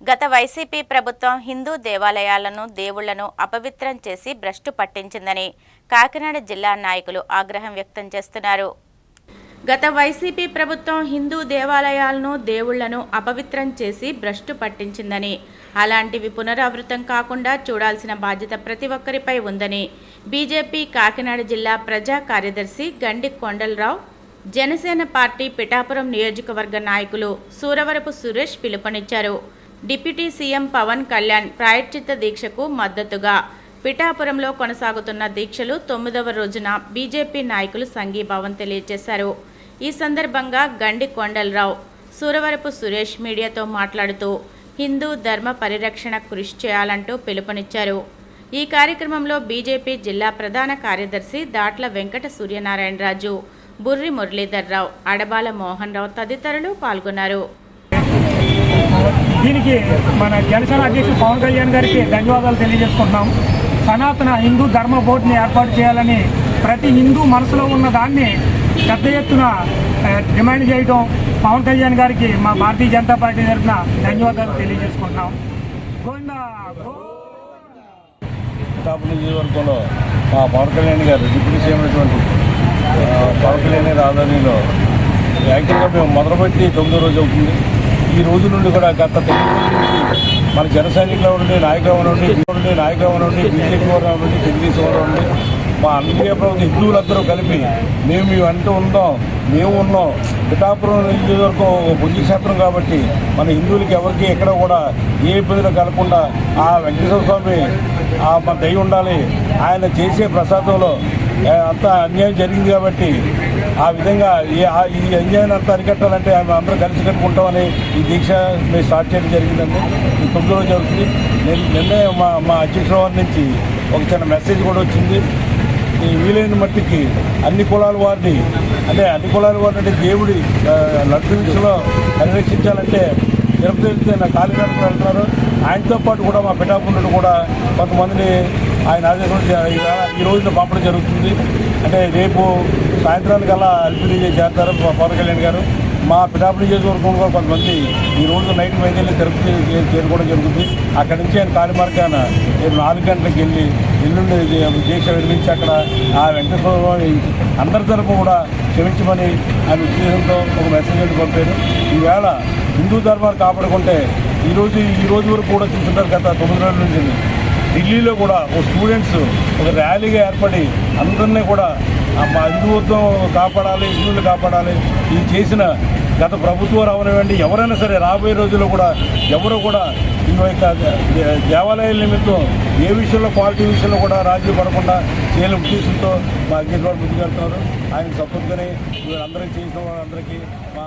గత వైసీపీ ప్రభుత్వం హిందూ దేవాలయాలను దేవుళ్ళను అపవిత్రం చేసి భ్రష్టు పట్టించిందని కాకినాడ జిల్లా నాయకులు ఆగ్రహం వ్యక్తం చేస్తున్నారు. గత వైసీపీ ప్రభుత్వం హిందూ దేవాలయాలను దేవుళ్ళను అపవిత్రం చేసి భ్రష్టు పట్టించిందని అలాంటివి పునరావృతం కాకుండా చూడాల్సిన బాధ్యత ప్రతి ఒక్కరిపై ఉందని బీజేపీ కాకినాడ జిల్లా ప్రజా కార్యదర్శి గండి కొండలరావు జనసేన పార్టీ పిఠాపురం నియోజకవర్గ నాయకులు సూరవరపు సురేష్ పిలుపునిచ్చారు. డిప్యూటీ సీఎం పవన్ కళ్యాణ్ ప్రాయశ్చిత్త దీక్షకు మద్దతుగా. పిఠాపురంలో కొనసాగుతున్న దీక్షలు తొమ్మిదవ రోజున బీజేపీ నాయకులు సంఘీభావం తెలియజేశారు. ఈ సందర్భంగా గండి కొండలరావు సూరవరపు సురేష్ మీడియాతో మాట్లాడుతూ హిందూ ధర్మ పరిరక్షణ కృషి చేయాలంటూ పిలుపునిచ్చారు. ఈ కార్యక్రమంలో బీజేపీ జిల్లా ప్రధాన కార్యదర్శి దాట్ల వెంకట సూర్యనారాయణరాజు బుర్రి మురళీధర్రావు అడబాల మోహన్ రావు తదితరులు పాల్గొన్నారు. దీనికి మన జనసేన అధ్యక్షుడు పవన్ కళ్యాణ్ గారికి ధన్యవాదాలు తెలియజేసుకుంటున్నాం. సనాతన హిందూ ధర్మ బోర్డుని ఏర్పాటు చేయాలని ప్రతి హిందూ మనసులో ఉన్న దాన్ని పెద్ద ఎత్తున డిమాండ్ చేయడం పవన్ కళ్యాణ్ గారికి మా భారతీయ జనతా పార్టీ తరఫున ధన్యవాదాలు తెలియజేసుకుంటున్నాం. నియోజకవర్గంలో మా పవన్ కళ్యాణ్ గారు డిప్యూటీ సీఎం అయినటువంటి పవన్ కళ్యాణ్ గారి ఆధ్వర్యంలో యాక్చువల్గా మేము మొదలుపెట్టి తొమ్మిదో రోజు అవుతుంది. ఈ రోజు నుండి కూడా గత మన జన సైనికులు ఉండి నాయకులు నుండి ఉండి నాయకులు నుండి బీజేపీ వారు ఉండి తెలుగుదేశం వారు ఉండి మా అన్ని ప్రభుత్వ హిందువులందరూ కలిపి మేము మేము అంటూ ఉందాం మేము ఉన్నాం. పిఠాపురం నియోజకవర్గం ఒక పుణ్యక్షేత్రం కాబట్టి మన హిందువులకి ఎవరికి ఎక్కడ కూడా ఏ ఇబ్బందులు కలగకుండా ఆ వెంకటేశ్వర స్వామి మన దయ ఉండాలి. ఆయన చేసే ప్రసాదంలో అంత అంతా అన్యాయం జరిగింది కాబట్టి ఆ విధంగా ఈ ఆ- అంతా అరికట్టాలంటే ఆమె అందరూ కలిసి కట్టుకుంటామని ఈ దీక్ష మేము స్టార్ట్ చేయడం జరిగిందండి. ఈ తొమ్మిది రోజు జరుగుతుంది. నేను నిన్నే మా మా అధ్యక్షుల వారి నుంచి ఒక చిన్న మెసేజ్ కూడా వచ్చింది. ఈ వీలైన మట్టికి అన్ని కులాల వారిని అంటే అన్ని కులాల వారిని అంటే దేవుడి ఆ, పరిరక్షించాలంటే తిరుపతి వెళ్తే నా కార్యకర్తలు వెళ్తున్నారు. ఆయనతో పాటు కూడా మా పిఠాపురం కూడా కొంతమందిని ఆయన ఆదేశం ఈ రోజున పంపడం జరుగుతుంది. అంటే రేపు సాయంత్రానికల్లా అల్పిడి చేస్తారు పవన్ కళ్యాణ్ గారు. మా పిఠాపురం నియోజకవర్గంలో కూడా కొంతమంది ఈ రోజు నైట్ వైద్యులు తిరుపతి చేరుకోవడం జరుగుతుంది. అక్కడి నుంచి ఆయన కాలిమార్గాన రేపు నాలుగు గంటలకు వెళ్ళి ఎల్లుండి దీక్ష విడిపించి అక్కడ ఆ వెంకటేశ్వర అందరి తరపు కూడా క్షమించమని ఆయన ఉద్దేశంతో ఒక మెసేజ్ పంపారు. ఈవేళ హిందూ ధర్మాన్ని కాపాడుకుంటే ఈరోజు ఈ రోజు వరకు కూడా చూస్తున్నారు గత తొమ్మిది రోజుల నుంచి. ఢిల్లీలో కూడా ఒక స్టూడెంట్స్ ఒక ర్యాలీగా ఏర్పడి అందరినీ కూడా మా హిందుత్వం కాపాడాలి హిందువులు కాపాడాలి. ఇది చేసిన గత ప్రభుత్వాలు రావనివ్వండి ఎవరైనా సరే రాబోయే రోజుల్లో కూడా ఎవరు కూడా ఈ యొక్క దేవాలయాల నిమిత్తం ఏ విషయంలో క్వాలిటీ విషయంలో కూడా రాజీ పడకుండా చేయాలని ఉద్దేశంతో మా అగ్నిగౌడ్ ముందుకెళ్తున్నారు. ఆయన సపోర్ట్గానే అందరికీ చేసిన వాళ్ళందరికీ మా